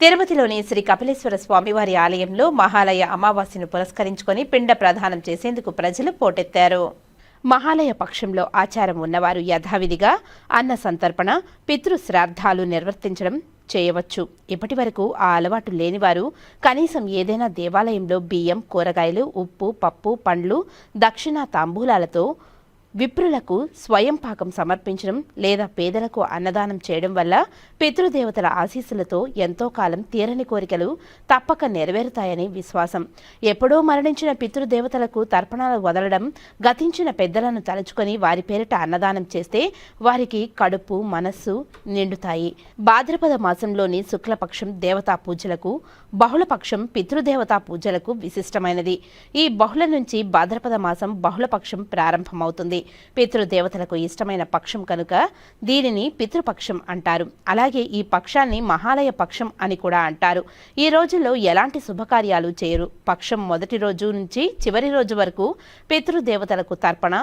తిరుపతిలోని శ్రీ కపిలేశ్వర స్వామివారి ఆలయంలో మహాలయ అమావాస్యను పురస్కరించుకొని పిండ ప్రదానం చేసేందుకు ప్రజలు పోటెత్తారు. మహాలయ పక్షంలో ఆచారం ఉన్నవారు యథావిధిగా అన్న సంతర్పణ పితృశ్రాద్ధాలు నిర్వర్తించడం చేయవచ్చు. ఇప్పటి వరకు ఆ అలవాటు లేనివారు కనీసం ఏదైనా దేవాలయంలో బియ్యం కూరగాయలు ఉప్పు పప్పు పండ్లు దక్షిణ తాంబూలాలతో విప్రులకు స్వయం పాకం సమర్పించడం లేదా పేదలకు అన్నదానం చేయడం వల్ల పితృదేవతల ఆశీస్సులతో ఎంతో కాలం తీరని కోరికలు తప్పక నెరవేరుతాయని విశ్వాసం. ఎప్పుడో మరణించిన పితృదేవతలకు తర్పణాలు వదలడం గతించిన పెద్దలను తలుచుకొని వారి పేరిట అన్నదానం చేస్తే వారికి కడుపు మనస్సు నిండుతాయి. భాద్రపద మాసంలోని శుక్లపక్షం దేవతా పూజలకు బహుళపక్షం పితృదేవతా పూజలకు విశిష్టమైనది. ఈ బహుళ నుంచి భాద్రపద మాసం బహుళపక్షం ప్రారంభమవుతుంది. పితృదేవతలకు ఇష్టమైన పక్షం కనుక దీనిని పితృపక్షం అంటారు. అలాగే ఈ పక్షాన్ని మహాలయ పక్షం అని కూడా అంటారు. ఈ రోజుల్లో ఎలాంటి శుభకార్యాలు చేయరు. పక్షం మొదటి రోజు నుంచి చివరి రోజు వరకు పితృదేవతలకు తర్పణ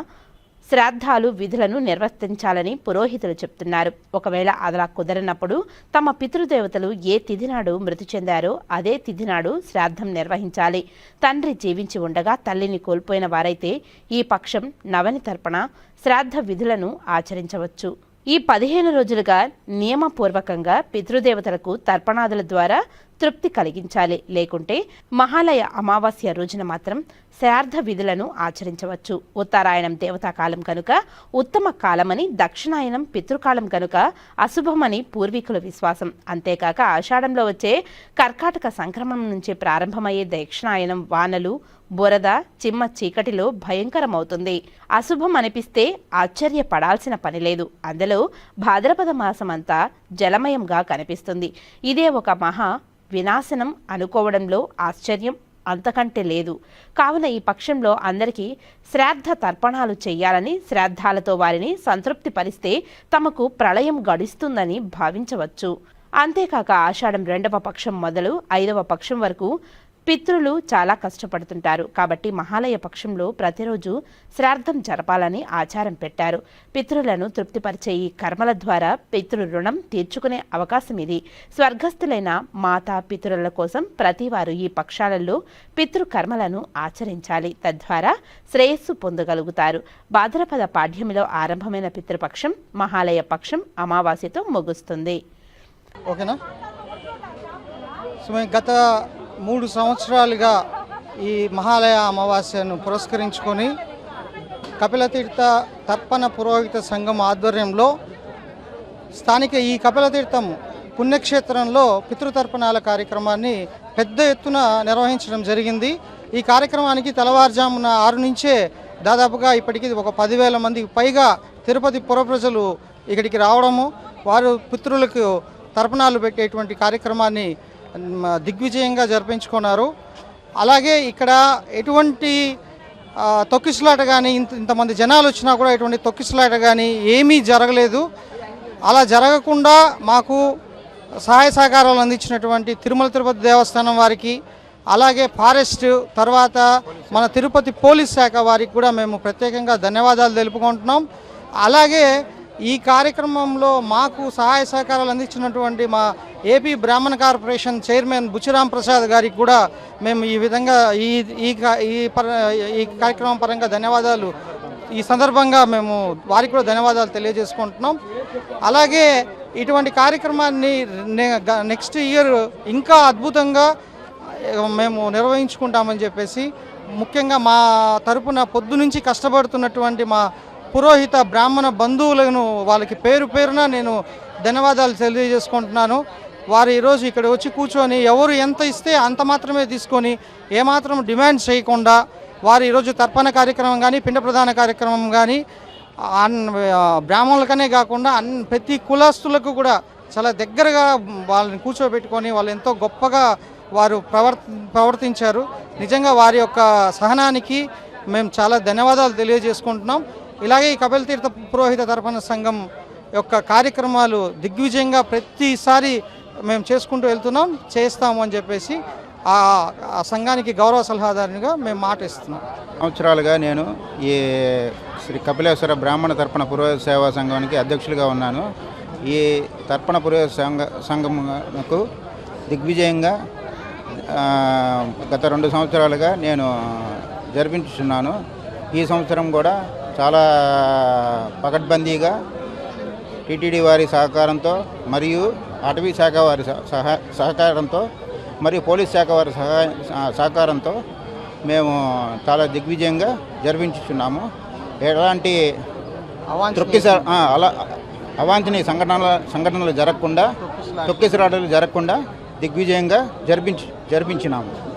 శ్రాద్ధాలు విధులను నిర్వర్తించాలని పురోహితులు చెప్తున్నారు. ఒకవేళ అలా కుదరనప్పుడు తమ పితృదేవతలు ఏ తిథినాడు మృతి చెందారో అదే తిథినాడు శ్రాద్ధం నిర్వహించాలి. తండ్రి జీవించి ఉండగా తల్లిని కోల్పోయిన వారైతే ఈ పక్షం నవని తర్పణ శ్రాద్ధ విధులను ఆచరించవచ్చు. ఈ పదిహేను రోజులుగా నియమపూర్వకంగా పితృదేవతలకు తర్పణాదుల ద్వారా తృప్తి కలిగించాలి. లేకుంటే మహాలయ అమావాస్య రోజున మాత్రం శార్ధ విధులను ఆచరించవచ్చు. ఉత్తరాయణం దేవతాకాలం కనుక ఉత్తమ కాలమని దక్షిణాయనం పితృకాలం కనుక అశుభమని పూర్వీకుల విశ్వాసం. అంతేకాక ఆషాఢంలో వచ్చే కర్కాటక సంక్రమణం నుంచి ప్రారంభమయ్యే దక్షిణాయనం వానలు బురద చిమ్మ చీకటిలో భయంకరమవుతుంది. అశుభం అనిపిస్తే ఆశ్చర్యపడాల్సిన పని లేదు అందులో భాద్రపద మాసమంతా జలమయంగా కనిపిస్తుంది. ఇదే ఒక మహా వినాశనం అనుకోవడంలో ఆశ్చర్యం అంతకంటే లేదు. కావున ఈ పక్షంలో అందరికీ శ్రాద్ధ తర్పణాలు చేయాలని శ్రాద్ధాలతో వారిని సంతృప్తిపరిస్తే తమకు ప్రళయం గడిస్తుందని భావించవచ్చు. అంతేకాక ఆషాఢం రెండవ పక్షం మొదలు ఐదవ పక్షం వరకు పితృలు చాలా కష్టపడుతుంటారు. కాబట్టి మహాలయ పక్షంలో ప్రతిరోజు శ్రాద్ధం జరపాలని ఆచారం పెట్టారు. పితృలను తృప్తిపరిచే ఈ కర్మల ద్వారా పితృ రుణం తీర్చుకునే అవకాశం ఇది. స్వర్గస్థులైన మాతా పితృల కోసం ప్రతివారు ఈ పక్షాలలో పితృకర్మలను ఆచరించాలి. తద్వారా శ్రేయస్సు పొందగలుగుతారు. భాద్రపద పాఠ్యమిలో ఆరంభమైన పితృపక్షం మహాలయ పక్షం అమావాస్యతో ముగుస్తుంది. ఓకేనా? సో గత మూడు సంవత్సరాలుగా ఈ మహాలయ అమావాస్యను పురస్కరించుకొని కపిలతీర్థ తర్పణ పురోహిత సంఘం ఆధ్వర్యంలో స్థానిక ఈ కపిలతీర్థం పుణ్యక్షేత్రంలో పితృతర్పణాల కార్యక్రమాన్ని పెద్ద ఎత్తున నిర్వహించడం జరిగింది. ఈ కార్యక్రమానికి తెల్లవారుజామున ఆరు నుంచే దాదాపుగా ఇప్పటికీ ఒక పదివేల మందికి పైగా తిరుపతి పుర ప్రజలు ఇక్కడికి రావడము వారు పితృలకు తర్పణాలు పెట్టేటువంటి కార్యక్రమాన్ని దిగ్విజయంగా జరిపించుకున్నారు. అలాగే ఇక్కడ ఎటువంటి ఆ, తొక్కిసలాట కానీ ఇంత ఇంతమంది జనాలు వచ్చినా కూడా ఎటువంటి తొక్కిసలాట కానీ ఏమీ జరగలేదు. అలా జరగకుండా మాకు సహాయ సహకారాలు అందించినటువంటి తిరుమల తిరుపతి దేవస్థానం వారికి అలాగే ఫారెస్ట్ తర్వాత మన తిరుపతి పోలీస్ శాఖ వారికి కూడా మేము ప్రత్యేకంగా ధన్యవాదాలు తెలుపుకుంటున్నాం. అలాగే ఈ కార్యక్రమంలో మాకు సహాయ సహకారాలు అందించినటువంటి మా ఏపీ బ్రాహ్మణ కార్పొరేషన్ చైర్మన్ బుచ్చిరామ్ ప్రసాద్ గారికి కూడా మేము ఈ విధంగా ఈ ఈ ఈ పర ఈ కార్యక్రమం పరంగా ధన్యవాదాలు. ఈ సందర్భంగా మేము వారికి కూడా ధన్యవాదాలు తెలియజేసుకుంటున్నాం. అలాగే ఇటువంటి కార్యక్రమాన్ని నెక్స్ట్ ఇయర్ ఇంకా అద్భుతంగా మేము నిర్వహించుకుంటామని చెప్పేసి ముఖ్యంగా మా తరపున పొద్దు నుంచి కష్టపడుతున్నటువంటి మా పురోహిత బ్రాహ్మణ బంధువులను వాళ్ళకి పేరు పేరున నేను ధన్యవాదాలు తెలియజేసుకుంటున్నాను. వారు ఈరోజు ఇక్కడ వచ్చి కూర్చొని ఎవరు ఎంత ఇస్తే అంత మాత్రమే తీసుకొని ఏమాత్రం డిమాండ్ చేయకుండా వారు ఈరోజు తర్పణ కార్యక్రమం కానీ పిండ ప్రధాన కార్యక్రమం కానీ అన్ బ్రాహ్మణులకనే కాకుండా అన్ ప్రతి కులస్తులకు కూడా చాలా దగ్గరగా వాళ్ళని కూర్చోబెట్టుకొని వాళ్ళు ఎంతో గొప్పగా వారు ప్రవర్ ప్రవర్తించారు. నిజంగా వారి యొక్క సహనానికి మేము చాలా ధన్యవాదాలు తెలియజేసుకుంటున్నాం. ఇలాగే ఈ కపిల తీర్థ పురోహిత తర్పణ సంఘం యొక్క కార్యక్రమాలు దిగ్విజయంగా ప్రతిసారి మేము చేసుకుంటూ వెళ్తున్నాం చేస్తాము అని చెప్పేసి ఆ ఆ సంఘానికి గౌరవ సలహాదారునిగా మేము మాట ఇస్తున్నాం. సంవత్సరాలుగా నేను ఈ శ్రీ కపిలేశ్వర బ్రాహ్మణ తర్పణ పురోహిత సేవా సంఘానికి అధ్యక్షులుగా ఉన్నాను. ఈ తర్పణ పురోహిత సంఘ సంఘమునకు దిగ్విజయంగా గత రెండు సంవత్సరాలుగా నేను జరిపించుచున్నాను. ఈ సంవత్సరం కూడా చాలా పకడ్బందీగా టీటీడీ వారి సహకారంతో మరియు అటవీ శాఖ వారి సహ- సహ- సహకారంతో మరియు పోలీస్ శాఖ వారి సహ- సహకారంతో మేము చాలా దిగ్విజయంగా జరిపించుచున్నాము. ఎలాంటి ఆ, అలా అవాంఛనీయ సంఘటనల సంఘటనలు జరగకుండా తొక్కిసలాటలు జరగకుండా దిగ్విజయంగా జరిపించి జరిపించినాము.